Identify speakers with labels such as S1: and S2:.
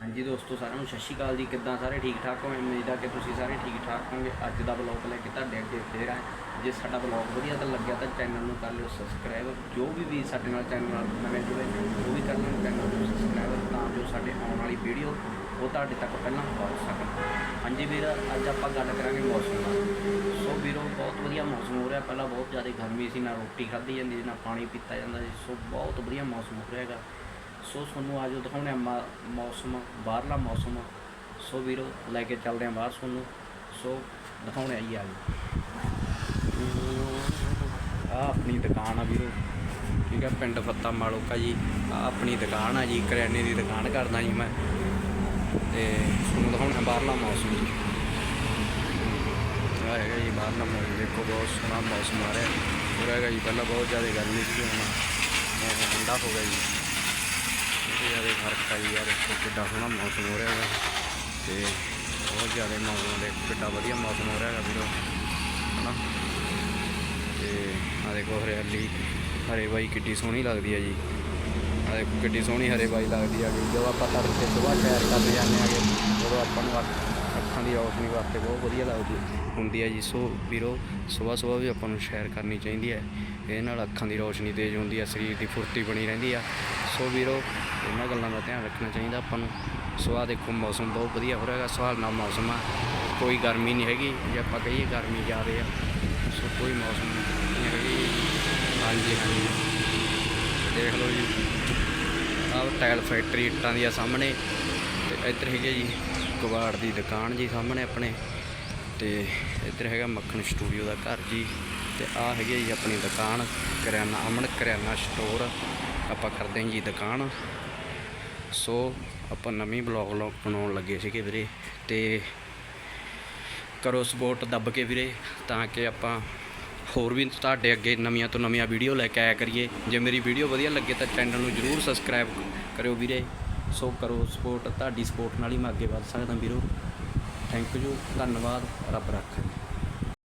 S1: ਹਾਂਜੀ ਦੋਸਤੋ, ਸਾਰਿਆਂ ਨੂੰ ਸਤਿ ਸ਼੍ਰੀ ਅਕਾਲ ਜੀ। ਕਿੱਦਾਂ ਸਾਰੇ ਠੀਕ ਠਾਕ ਹੋ? ਉਮੀਦ ਆ ਕਿ ਤੁਸੀਂ ਸਾਰੇ ਠੀਕ ਠਾਕ ਹੋਵੋਗੇ। ਅੱਜ ਦਾ ਬਲੌਗ ਲੈ ਕੇ ਤੁਹਾਡੇ ਅੱਗੇ ਫੇਰ ਆ ਜੇ ਸਾਡਾ ਬਲੌਗ ਵਧੀਆ ਤਾਂ ਲੱਗਿਆ ਤਾਂ ਚੈਨਲ ਨੂੰ ਕਰ ਲਿਓ ਸਬਸਕ੍ਰਾਈਬ ਜੋ ਵੀ ਵੀ ਸਾਡੇ ਨਾਲ ਚੈਨਲ ਨਾਲ ਨਵੇਂ ਜੁੜੇ ਉਹ ਵੀ ਕਰ ਲਿਓ ਚੈਨਲ ਨੂੰ ਸਬਸਕ੍ਰਾਈਬ ਤਾਂ ਜੋ ਸਾਡੇ ਆਉਣ ਵਾਲੀ ਵੀਡੀਓ ਉਹ ਤੁਹਾਡੇ ਤੱਕ ਪਹਿਲਾਂ ਪਹੁੰਚ ਸਕਣ। ਹਾਂਜੀ ਵੀਰ, ਅੱਜ ਆਪਾਂ ਗੱਲ ਕਰਾਂਗੇ ਮੌਸਮ ਦੀ ਸੋ ਵੀਰੋ, ਬਹੁਤ ਵਧੀਆ ਮੌਸਮ ਹੋ ਰਿਹਾ। ਪਹਿਲਾਂ ਬਹੁਤ ਜ਼ਿਆਦਾ ਗਰਮੀ ਸੀ, ਨਾ ਰੋਟੀ ਖਾਧੀ ਜਾਂਦੀ ਸੀ, ਨਾ ਪਾਣੀ ਪੀਤਾ ਜਾਂਦਾ ਸੀ। ਸੋ ਬਹੁਤ ਵਧੀਆ ਮੌਸਮ ਹੋ ਰਿਹਾ ਹੈਗਾ। ਸੋ ਤੁਹਾਨੂੰ ਆਜੋ ਦਿਖਾਉਣੇ ਆ ਮਾ- ਮੌਸਮ, ਬਾਹਰਲਾ ਮੌਸਮ। ਸੋ ਵੀਰੋ, ਲੈ ਕੇ ਚੱਲਦੇ ਆ ਬਾਹਰ ਤੁਹਾਨੂੰ। ਸੋ ਦਿਖਾਉਣੇ ਆ ਜੀ ਆਜੋ ਆ ਆਪਣੀ ਦੁਕਾਨ ਆ ਵੀਰੋ। ਠੀਕ ਹੈ ਪਿੰਡ ਫੱਤਾ ਮਾਲੋਕਾ ਜੀ। ਆ ਆਪਣੀ ਦੁਕਾਨ ਆ ਜੀ, ਕਰਿਆਨੇ ਦੀ ਦੁਕਾਨ ਕਰਦਾ ਜੀ ਮੈਂ। ਤੇ ਤੁਹਾਨੂੰ ਦਿਖਾਉਣਾ ਬਾਹਰਲਾ ਮੌਸਮ ਜੀ। ਆ ਹੈਗਾ ਜੀ ਬਾਹਰਲਾ ਮੌਸਮ, ਦੇਖੋ ਬਹੁਤ ਸੋਹਣਾ ਮੌਸਮ ਆ ਰਿਹਾ। ਹੋ ਹੈਗਾ ਜੀ, ਪਹਿਲਾਂ ਬਹੁਤ ਜ਼ਿਆਦਾ ਗਰਮੀ ਸੀ, ਹੁਣ ਮੌਸਮ ਠੰਡਾ ਹੋ ਗਿਆ ਜੀ। ਬਹੁਤ ਜ਼ਿਆਦਾ ਫ਼ਰਕ ਆ ਜੀ ਯਾਰ ਦੇਖੋ ਕਿੱਡਾ ਸੋਹਣਾ ਮੌਸਮ ਹੋ ਰਿਹਾ ਹੈਗਾ ਤੇ ਬਹੁਤ ਜ਼ਿਆਦਾ ਮੌਸਮ ਦੇ ਕਿੱਡਾ ਵਧੀਆ ਮੌਸਮ ਹੋ ਰਿਹਾ ਹੈਗਾ ਵੀਰੋ, ਹਨਾ? ਤੇ ਆ ਦੇਖੋ, ਹਰਿਆਲੀ ਹਰੇ ਬਾਈ ਕਿੱਡੀ ਸੋਹਣੀ ਲੱਗਦੀ ਹੈ ਜੀ। ਆ ਦੇਖੋ, ਕਿੱਡੀ ਸੋਹਣੀ ਹਰੇ ਬਾਈ ਲੱਗਦੀ ਹੈ ਜਦੋਂ ਆਪਾਂ ਤੜਕੇ ਸੁਬਾਹ ਸੈਰ ਕਰਨ ਜਾਂਦੇ ਆਗੇ, ਉਦੋਂ ਆਪਾਂ ਨੂੰ ਅੱਖਾਂ ਦੀ ਰੌਸ਼ਨੀ ਵਾਸਤੇ ਬਹੁਤ ਵਧੀਆ ਲੱਗਦੀ ਹੁੰਦੀ ਹੈ ਜੀ। ਸੋ ਵੀਰੋ ਸੁਬਾਹ ਸੁਬਾਹ ਵੀ ਆਪਾਂ ਨੂੰ ਸੈਰ ਕਰਨੀ ਚਾਹੀਦੀ ਹੈ। ਇਹਦੇ ਨਾਲ ਅੱਖਾਂ ਦੀ ਰੌਸ਼ਨੀ ਤੇਜ਼ ਹੁੰਦੀ ਹੈ, ਸਰੀਰ ਦੀ ਫੁਰਤੀ ਬਣੀ ਰਹਿੰਦੀ ਆ ਸੋ ਵੀਰੋ, ਇਹਨਾਂ ਗੱਲਾਂ ਦਾ ਧਿਆਨ ਰੱਖਣਾ ਚਾਹੀਦਾ ਆਪਾਂ ਨੂੰ। ਸੋ ਦੇਖੋ, ਮੌਸਮ ਬਹੁਤ ਵਧੀਆ ਹੋ ਰਿਹਾ ਹੈਗਾ। ਸੁਹਾਵਣਾ ਮੌਸਮ ਆ। ਕੋਈ ਗਰਮੀ ਨਹੀਂ ਹੈਗੀ। ਜੇ ਆਪਾਂ ਕਹੀਏ ਗਰਮੀ ਜ਼ਿਆਦਾ ਆ, ਸੋ ਕੋਈ ਮੌਸਮ ਨਹੀਂ ਹੈਗੀ ਹਾਂਜੀ ਹਾਂਜੀ। ਦੇਖ ਲਓ ਜੀ। ਆਹ ਟਾਇਲ ਫੈਕਟਰੀ ਇੱਟਾਂ ਦੀ ਆ ਸਾਹਮਣੇ। ਤੇ ਇੱਧਰ ਹੈਗੇ ਜੀ। ਕਬਾੜ ਦੀ ਦੁਕਾਨ ਜੀ ਸਾਹਮਣੇ ਆਪਣੇ ਤੇ ਇੱਧਰ ਹੈਗਾ ਮੱਖਣ ਸਟੂਡੀਓ ਦਾ ਘਰ ਜੀ ਤੇ ਆਹ ਹੈਗੀ ਜੀ ਆਪਣੀ ਦੁਕਾਨ, ਕਰਿਆਨਾ ਅਮਨ ਕਰਿਆਨਾ ਸਟੋਰ, ਆਪਾਂ ਕਰਦੇ ਹਾਂ ਜੀ ਦੁਕਾਨ। ਸੋ ਆਪਾਂ ਨਵੀਂ ਬਲੌਗ ਲੌਗ ਬਣਾਉਣ ਲੱਗੇ ਸੀਗੇ ਵੀਰੇ ਤੇ ਕਰੋ ਸਪੋਰਟ ਦੱਬ ਕੇ ਵੀਰੇ ਤਾਂ ਕਿ ਆਪਾਂ ਹੋਰ ਵੀ ਤੁਹਾਡੇ ਅੱਗੇ ਨਵੀਆਂ ਤੋਂ ਨਵੀਆਂ ਵੀਡੀਓ ਲੈ ਕੇ ਆਇਆ ਕਰੀਏ। ਜੇ ਮੇਰੀ ਵੀਡੀਓ ਵਧੀਆ ਲੱਗੇ ਤਾਂ ਚੈਨਲ ਨੂੰ ਜਰੂਰ ਸਬਸਕ੍ਰਾਈਬ ਕਰਿਓ ਵੀਰੇ। ਸੋ ਕਰੋ ਸਪੋਰਟ ਤੁਹਾਡੀ ਸਪੋਰਟ ਨਾਲ ਹੀ ਮੈਂ ਅੱਗੇ ਵੱਧ ਸਕਦਾ ਵੀਰੋ। ਥੈਂਕ ਯੂ ਧੰਨਵਾਦ, ਰੱਬ ਰੱਖੇ।